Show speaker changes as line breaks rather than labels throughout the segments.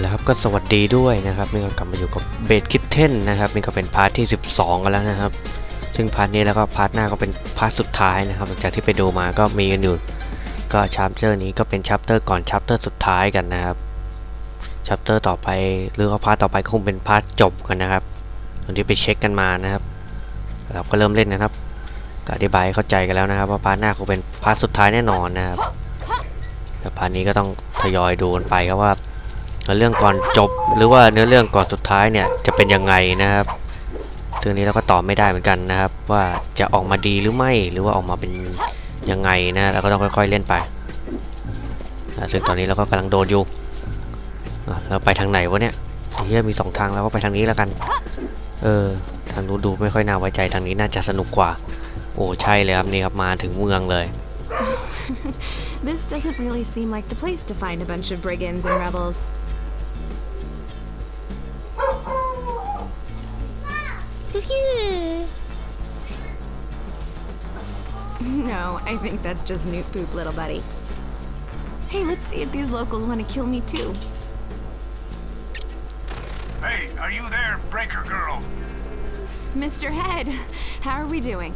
แล้วครับก็สวัสดีด้วยนะครับนี่ก็กลับมาอยู่กับเบดคิทเทนนะครับนี่ก็เป็นพาร์ทที่ 12 กันแล้วนะครับ ซึ่งพาร์ทนี้แล้วก็พาร์ทหน้าก็เป็นพาร์ทสุดท้ายนะครับ หลังจากที่ไปดูมาก็มีกันอยู่ ก็ชัปเตอร์นี้ก็เป็นชัปเตอร์ก่อนชัปเตอร์สุดท้ายกันนะครับชัปเตอร์ต่อไปหรือว่าพาร์ทต่อไปก็คงเป็นพาร์ทจบกันนะครับตอนที่ไปเช็คกันมานะครับเราก็เริ่มเล่นนะครับก็อธิบายเข้าใจกันแล้วนะครับ ว่าพาร์ทหน้าคงเป็นพาร์ทสุดท้ายแน่นอนนะครับแต่พาร์ทนี้ก็ต้องทยอยดูกันไปครับว่า นื้อเรื่องก่อนจบ หรือว่าเนื้อเรื่องก่อนสุดท้ายเนี่ยจะเป็นยังไงนะครับซึ่งนี้เราก็ตอบไม่ได้เหมือนกันนะครับ ว่าจะออกมาดีหรือไม่หรือว่าออกมาเป็นยังไงนะเราก็ต้องค่อย ๆเล่นไปอะซึ่งตอนนี้เราก็กำลังโดนอยู่เราไปทางไหนวะเนี่ยเฮียมีสองทางเราก็ไปทางนี้แล้วกัน เออทางนู้นดูไม่ค่อยน่าไว้ใจทางนี้น่าจะสนุกกว่า โอ้ใช่เลยครับนี่ครับมาถึงเมืองเลย
This doesn't really seem like the place to find a bunch of brigands and rebels. No, I think that's just Newt Poop, little buddy. Hey, let's see if these locals want to kill me too.
Hey, are you there, Breaker Girl?
Mr. Head, how are we doing?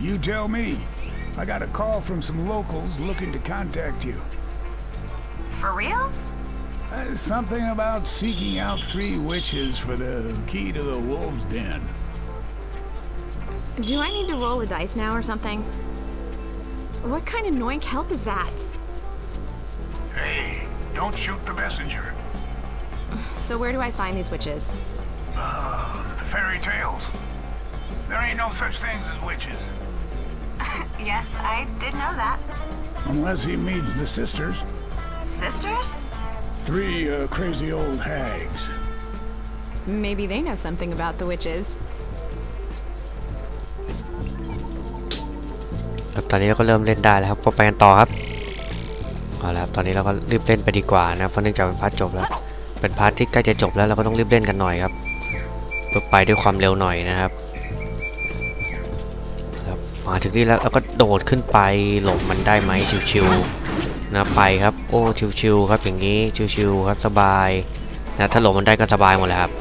You tell me. I got a call from some locals looking to contact you.
For reals?
Uh, something about seeking out three witches for the key to the wolf's den.
Do I need to roll a dice now or something? What kind of noink help is that?
Hey, don't shoot the messenger.
So where do I find these witches?
Uh, fairy tales. There ain't no such things as witches.
Yes, I did know that.
Unless he meets the sisters.
Sisters?
Three uh, crazy old hags.
Maybe they know something about the witches.
ตอนนี้เราก็เริ่มเล่นได้แล้วครับก็ไปกันต่อครับเอาละครับตอนนี้เราก็รีบเล่นไปดีกว่านะเพราะเนื่องจากเป็นพาร์ทจบแล้ว เป็นพาร์ทที่ใกล้จะจบแล้วเราก็ต้องรีบเล่นกันหน่อยครับเพื่อไปด้วยความเร็วหน่อยนะครับครับมาถึงนี่แล้วเราก็โดดขึ้นไปหลบมันได้ไหมชิวๆนะไปครับโอ้ชิวๆครับอย่างนี้ชิวๆครับสบายนะถ้าหลบมันได้ก็สบายหมดแล้วครับ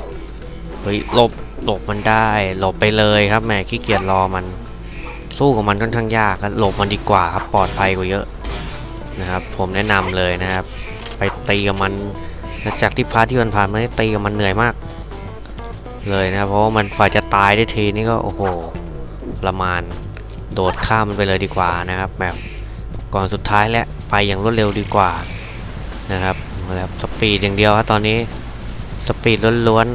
เฮ้ยหลบหลบมันได้หลบไปเลยครับแหมขี้เกียจรอมัน สู้กับมันค่อนข้างยากครับหลบมันดีกว่าครับปลอดภัยกว่าเยอะนะครับ ผมแนะนำเลยนะครับ ไปตีกับมันจากที่พาร์ทที่มันผ่านมาได้ตีกับมันเหนื่อยมาก เลยนะเพราะว่ามันฝ่ายจะตายได้ทีนี่ก็โอ้โหประมาณโดดข้ามมันไปเลยดีกว่านะครับแบบก่อนสุดท้ายและไปอย่างรวดเร็วดีกว่านะครับแล้วสปีดอย่างเดียวครับตอนนี้สปีดล้วน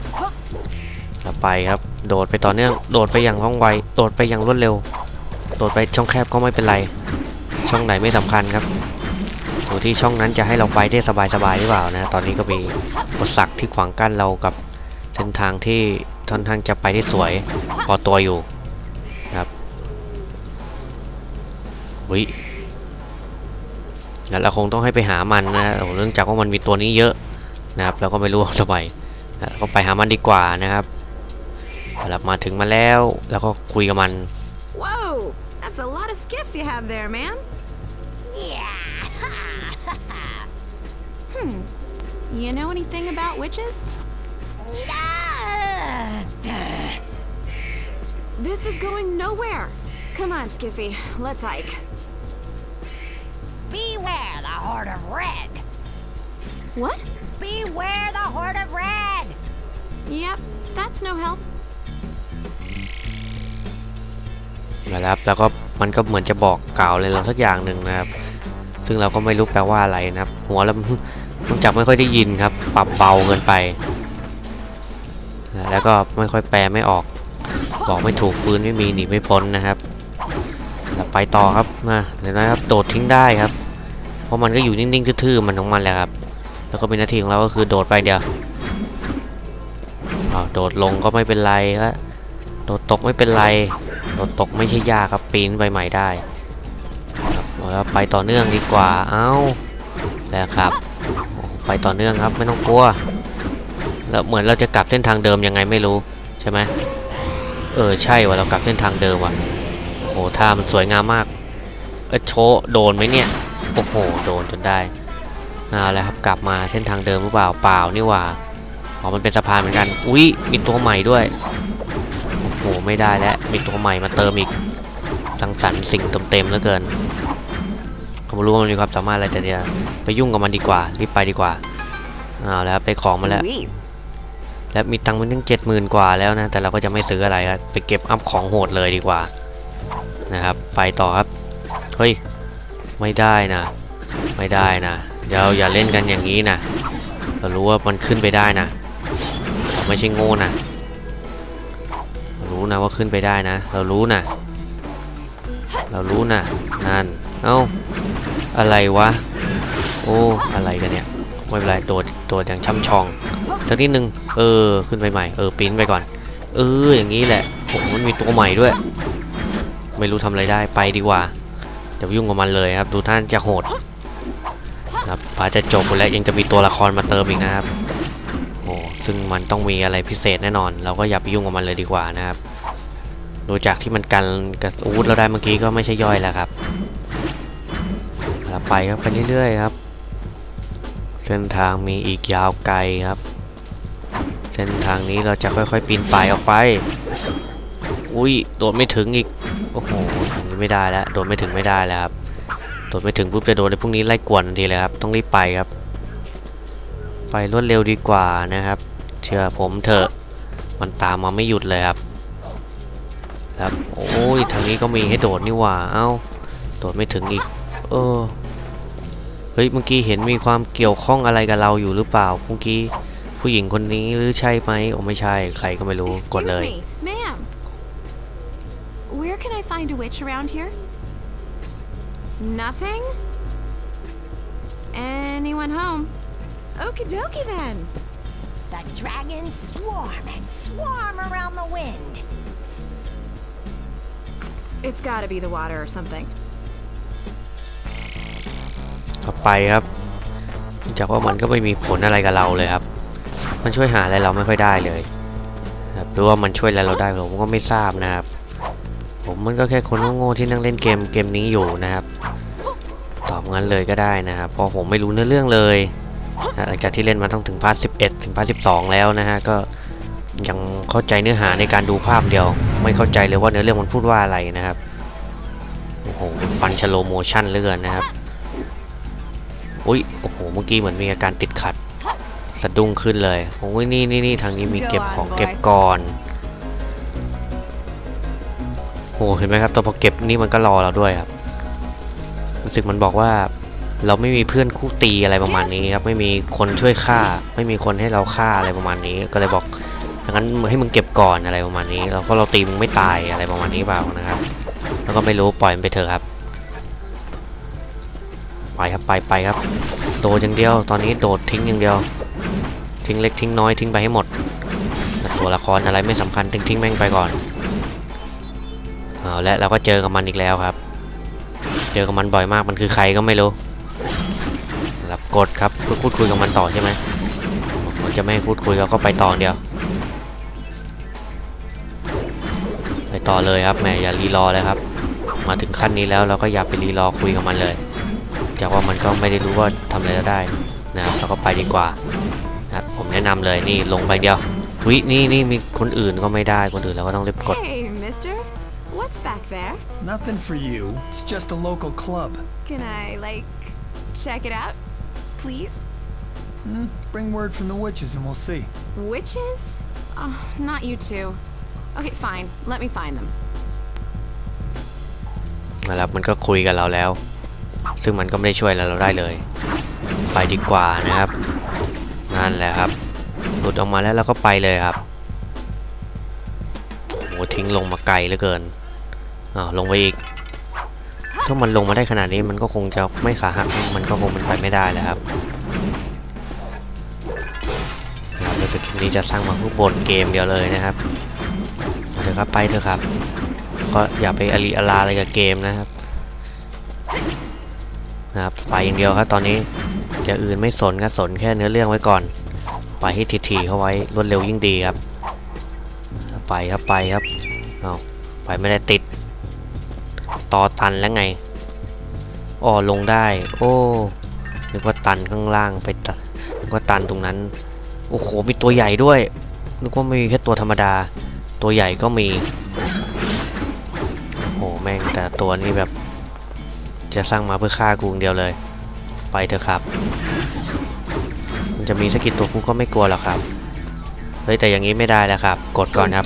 ๆแล้วไปครับ โดดไปต่อเนื่อง โดดไปอย่างว่องไว โดดไปอย่างรวดเร็ว โดดไปช่องแคบก็ไม่เป็นไร ช่องไหนไม่สำคัญครับอยู่ที่ช่องนั้นจะให้เราไปได้สบายๆหรือเปล่านะ ตอนนี้ก็มีอุปสรรคที่ขวางกั้นเรากับเส้นทางที่ค่อนข้างจะไปได้สวยพอตัวอยู่ครับวิแล้วเราคงต้องให้ไปหามันนะเนื่องจากว่ามันมีตัวนี้เยอะนะครับเราก็ไม่รู้ว่าทำไมนะก็ไปหามันดีกว่านะครับ กลับมาถึงมาแล้วแล้วก็คุยกับมัน
Whoa! That's a lot of skips you have there, man. hmm. You know anything about witches? This is going nowhere. Come on, Skiffy. Let's hike.
Beware the Horde of Red!
What?
Beware the Horde of Red!
Yep, that's no help.
นะครับ แล้วก็มันก็เหมือนจะบอกกล่าวอะไรเราสักอย่างหนึ่งนะครับ ซึ่งเราก็ไม่รู้แปลว่าอะไรนะครับ หัวเรานอกจากไม่ค่อยได้ยินครับ ปรับเบาเกินไป แล้วก็ไม่ค่อยแปลไม่ออก บอกไม่ถูกฟื้นไม่มีหนีไม่พ้นนะครับไปต่อครับมาเห็นไหมครับโดดทิ้งได้ครับ เพราะมันก็อยู่นิ่งๆทื่อๆมันของมันแหละครับ แล้วก็เป็นหน้าที่ของเราก็คือโดดไปเดียวอ้าวโดดลงก็ไม่เป็นไรครับโดดตกไม่เป็นไร โดดตกไม่ใช่ยากครับปีนไปใหม่ได้แล้วไปต่อเนื่องดีกว่า เอ้าแล้วครับ ไปต่อเนื่องครับไม่ต้องกลัว แล้วเหมือนเราจะกลับเส้นทางเดิมยังไงไม่รู้ใช่ไหมเออใช่ว่าเรากลับเส้นทางเดิมว่ะโอ้โหท่ามันสวยงามมากเออโชโดนไหมเนี่ยโอ้โหโดนจนได้เอาแล้วครับกลับมาเส้นทางเดิมหรือเปล่าเปล่านี่หว่าอ๋อมันเป็นสะพานเหมือนกัน อุ๊ยมีตัวใหม่ด้วย ไม่ได้แล้วมีตัวใหม่มาเติมอีกสังสรรค์สิ่งเต็มๆเหลือเกินผมรู้ว่ามันมีความสามารถอะไรแต่เดี๋ยวไปยุ่งกับมันดีกว่ารีบไปดีกว่าเอาแล้วครับได้ของมาแล้ว
Sweet.
และมีตังค์มันตั้งเจ็ดหมื่นกว่าแล้วนะแต่เราก็จะไม่ซื้ออะไรครับไปเก็บอัพของโหดเลยดีกว่านะครับไปต่อครับเฮ้ยไม่ได้นะ ไม่ได้นะเดี๋ยวอย่าเล่นกันอย่างนี้นะเรารู้ว่ามันขึ้นไปได้นะเราไม่ใช่โง่นะเรู้นะว่าขึ้นไปได้นะ เรารู้นะ เรารู้นะนั่น เอ้า อะไรวะ โอ้ อะไรกันเนี่ย ไม่เป็นไรตัวตัวอย่างช่ำชองสักนิดนึง เออ ขึ้นไปใหม่ เออ ปิ้นไปก่อน เออ อย่างนี้แหละโอ้มันมีตัวใหม่ด้วย ไม่รู้ทำอะไรได้ ไปดีกว่า เดี๋ยวยุ่งกับมันเลยครับ ดูท่านจะโหดครับพาจะจบแล้วยังจะมีตัวละครมาเติมอีกนะครับ ซึ่งมันต้องมีอะไรพิเศษแน่นอน เราก็อย่าไปยุ่งกับมันเลยดีกว่านะครับดูจากที่มันกันกับอาวุธเราได้เมื่อกี้ก็ไม่ใช่ย่อยแล้วครับเราไปครับไปเรื่อยๆครับ เส้นทางมีอีกยาวไกลครับ เส้นทางนี้เราจะค่อยๆปีนป่ายออกไป อุ้ยโดดไม่ถึงอีก โอ้โหนี้ไม่ได้แล้วโดดไม่ถึงไม่ได้แล้วครับ โดดไม่ถึงปุ๊บจะโดนในพวกนี้ไล่กวนทันทีเลยครับ ต้องรีบไปครับ ไปรวดเร็วดีกว่านะครับ เชื่อผมเถอะ มันตามมาไม่หยุดเลยครับ ครับ โอ้ย ทางนี้ก็มีให้โดดนี่หว่า เอ้า โดดไม่ถึงอีก เออ เฮ้ย เมื่อกี้เห็นมีความเกี่ยวข้องอะไรกับเราอยู่หรือเปล่า เมื่อกี้ผู้หญิงคนนี้หรือใช่ไหมโอ้ไม่ใช่ ใครก็ไม่รู้ กด
Excuse
เลย
me, ma'am. Where can I find a witch around here? Nothing? Anyone home? Okie dokie then.
The dragons swarm and swarm around the wind.
It's gotta be the water or something.
ต่อไปครับเนื่องจากว่ามันก็ไม่มีผลอะไรกับเราเลยครับ มันช่วยหาอะไรเราไม่ค่อยได้เลยครับหรือว่ามันช่วยอะไรเราได้ผมก็ไม่ทราบนะครับ ผมมันก็แค่คนโง่ๆที่นั่งเล่นเกมเกมนี้อยู่นะครับ ตอบงั้นเลยก็ได้นะครับเพราะผมไม่รู้เนื้อเรื่องเลยนะ หลังจากที่เล่นมาต้องถึงพาร์ท11 ถึงพาร์ท12 แล้วนะฮะ ก็ยังเข้าใจเนื้อหาในการดูภาพเดียว ไม่เข้าใจเลยว่าเนื้อเรื่องมันพูดว่าอะไรนะครับ โอ้โหมันฟันชโลโมชั่นเลือนนะครับ อุ้ย โอ้โห เมื่อกี้เหมือนมีอาการติดขัด สะดุ้งขึ้นเลย โอ้ย นี่นี่นี่ทางนี้มีเก็บของเก็บก่อนโอ้เห็นไหมครับตัวพอเก็บนี่มันก็รอเราด้วยครับ รู้สึกมันบอกว่า เราไม่มีเพื่อนคู่ตีอะไรประมาณนี้ครับไม่มีคนช่วยฆ่า ไม่มีคนให้เราฆ่าอะไรประมาณนี้ ก็เลยบอกดังนั้นให้มึงเก็บก่อนอะไรประมาณนี้เราก็เราตีมึงไม่ตายอะไรประมาณนี้เปล่านะครับ แล้วก็ไม่รู้ปล่อยมันไปเถอะครับไปครับไปไปครับ โดดอย่างเดียว ตอนนี้โดดทิ้งอย่างเดียว ทิ้งเล็กทิ้งน้อยทิ้งไปให้หมด ตัวละครอะไรไม่สำคัญทิ้งทิ้งแม่งไปก่อนเอาและเราก็เจอกับมันอีกแล้วครับ เจอกับมันบ่อยมากมันคือใครก็ไม่รู้ รับกดครับเพื่อพูดคุยกับมันต่อใช่ไหมผมจะไม่ให้พูดคุยเราก็ไปต่ออย่างเดียว ไปต่อเลยครับแหมอย่ารีรอเลยครับ มาถึงขั้นนี้แล้วเราก็อย่าไปรีรอคุยกับมันเลยจากว่ามันก็ไม่ได้รู้ว่าทำอะไรจะได้นะครับเราก็ไปดีกว่านะครับผมแนะนำเลยนี่ลงไปเดียววินี่นี่มีคนอื่นก็ไม่ได้คนอื่นเราก็ต้องรีบกด
Hey, mister. What's back there?
Nothing for you. It's just a local club.
Can I, like, check it out? Please?
Hmm? Bring word from the witches and we'll see.
Witches? Oh, not you two. Okay, fine. Let me find them.
นะครับมันก็คุยกับเราแล้ว ซึ่งมันก็ไม่ได้ช่วยอะไรเราได้เลย ไปดีกว่านะครับ นั่นแหละครับ หลุดออกมาแล้วเราก็ไปเลยครับ โอ้โหทิ้งลงมาไกลเหลือเกินอ้าวลงไปอีก ถ้ามันลงมาได้ขนาดนี้มันก็คงจะไม่ขาหักมันก็คงมันไปไม่ได้แล้วครับนะครับในสคริปต์นี้จะสร้างมาเพื่อบนเกมเดียวเลยนะครับเถอะครับไปเถอะครับ ก็อย่าไปอลีอลาอะไรกับเกมนะครับนะครับไปอย่างเดียวครับตอนนี้จะอื่นไม่สนครับสนแค่เนื้อเรื่องไว้ก่อน ไปให้ถี่ๆเข้าไว้รวดเร็วยิ่งดีครับ ไปครับไปครับเอาไปไม่ได้ติด ต่อตันแล้วไงอ๋อลงได้ โอ้นึกว่าตันข้างล่างไปตันนึกว่าตันตรงนั้น โอ้โห มีตัวใหญ่ด้วย นึกว่าไม่มีแค่ตัวธรรมดา ตัวใหญ่ก็มี โอ้โห แม่งแต่ตัวนี้แบบ จะสร้างมาเพื่อฆ่ากูอย่างเดียวเลย ไปเถอะครับ มันจะมีสกกิดตัวกูก็ไม่กลัวหรอกครับ เฮ้ย แต่อย่างนี้ไม่ได้แล้วครับ กดก่อนครับ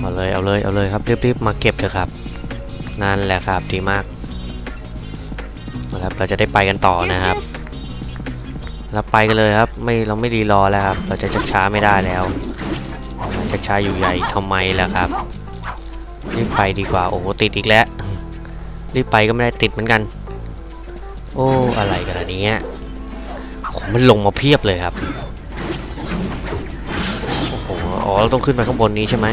เอาเลยเอาเลยเอาเลยครับรีบๆมาเก็บเถอะครับ นั่นแหละครับดีมากเอาละครับเราจะได้ไปกันต่อนะครับเราไปกันเลยครับไม่เราไม่รีรอแล้วครับเราจะชักช้าไม่ได้แล้วชักช้าอยู่ใหญ่ทำไมล่ะครับรีบไปดีกว่าโอ้โหติดอีกแล้วรีบไปก็ไม่ได้ติดเหมือนกัน โอ้อะไรกันอันนี้มันลงมาเพียบเลยครับโอ้โหอ๋อเราต้องขึ้นไปข้างบนนี้ใช่ไหม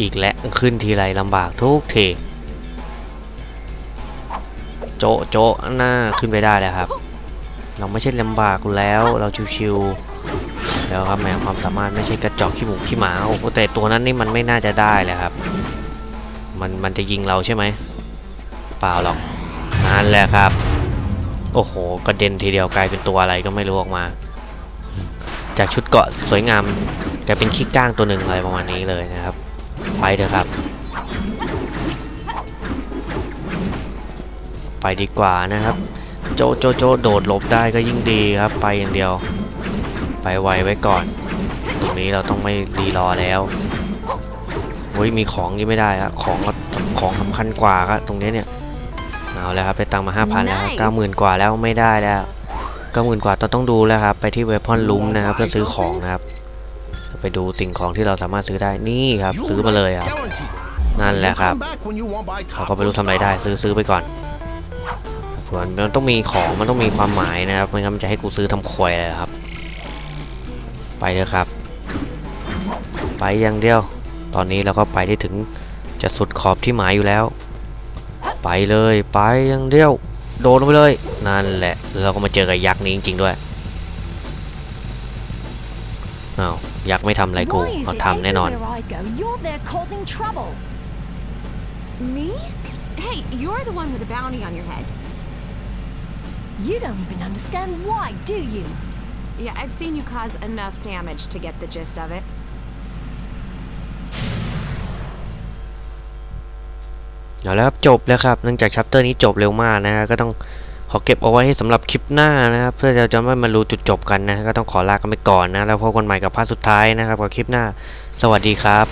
อีกแล้วขึ้นทีไรลำบากทุกทีโจะโจะหน้าขึ้นไปได้แล้วครับ เราไม่ใช่ลำบากแล้วเราชิวๆแล้วครับแหมความสามารถไม่ใช่กระจอกขี้หมูขี้หมาโอ้แต่ตัวนั้นนี่มันไม่น่าจะได้เลยครับ มันมันจะยิงเราใช่ไหมเปล่าหรอกนั่นแหละครับ โอ้โหกระเด็นทีเดียวกลายเป็นตัวอะไรก็ไม่รู้ออกมา จากชุดเกาะสวยงามกลายเป็นขี้ก้างตัวหนึ่งอะไรประมาณนี้เลยนะครับ ไปเถอะครับ ไปดีกว่านะครับ โจโจโจโดดหลบได้ก็ยิ่งดีครับ ไปอย่างเดียว ไปไวไว้ก่อน ตรงนี้เราต้องไม่รีรอแล้วเฮ้ยมีของยังไม่ได้ครับของก็ของสำคัญกว่าครับตรงนี้เนี่ยเอาแล้วครับไปตังค์มาห้าพันแล้วเก้าหมื่นกว่าแล้วไม่ได้แล้วเก้าหมื่นกว่าต้องต้องดูแล้วครับ ไปที่เวพอนลุมนะครับเพื่อซื้อของนะครับ ไปดูสิ่งของที่เราสามารถซื้อได้นี่ครับ ซื้อมาเลยครับนั่นแหละครับเขาก็ไม่รู้ทำอะไรได้ซื้อซื้อไปก่อนเผื่อมันต้องมีของมันต้องมีความหมายนะครับไม่งั้นมันจะให้กูซื้อทำควยเลยครับ ไปเถอะครับ ไปอย่างเดียว ตอนนี้เราก็ไปได้ถึงจะสุดขอบที่หมายอยู่แล้ว ไปเลยไปอย่างเดียว โดนลงไปเลย นั่นแหละเราก็มาเจอกับยักษ์นี้จริงๆด้วยอ้าว ยักษ์ไม่ทำอะไรกู
Why is
เขา
it
ทำแน่นอน
everywhere I go, you're there causing trouble?
Me? Hey, you're the one with a bounty on your head.
You don't even understand why, do you?
Yeah, I've seen you cause enough damage to get the gist of it.
เอาแล้วครับจบแล้วครับเนื่องจากชัปเตอร์นี้จบเร็วมากนะฮะก็ต้องข อเก็บเอาไว้ให้สำหรับคลิปหน้านะครับ เพื่อเราจะไม่มารู้จุดจบกันนะ ก็ต้องขอลากันไปก่อนนะ แล้วพบกันใหม่กับภาคสุดท้ายนะครับกับคลิปหน้า สวัสดีครับ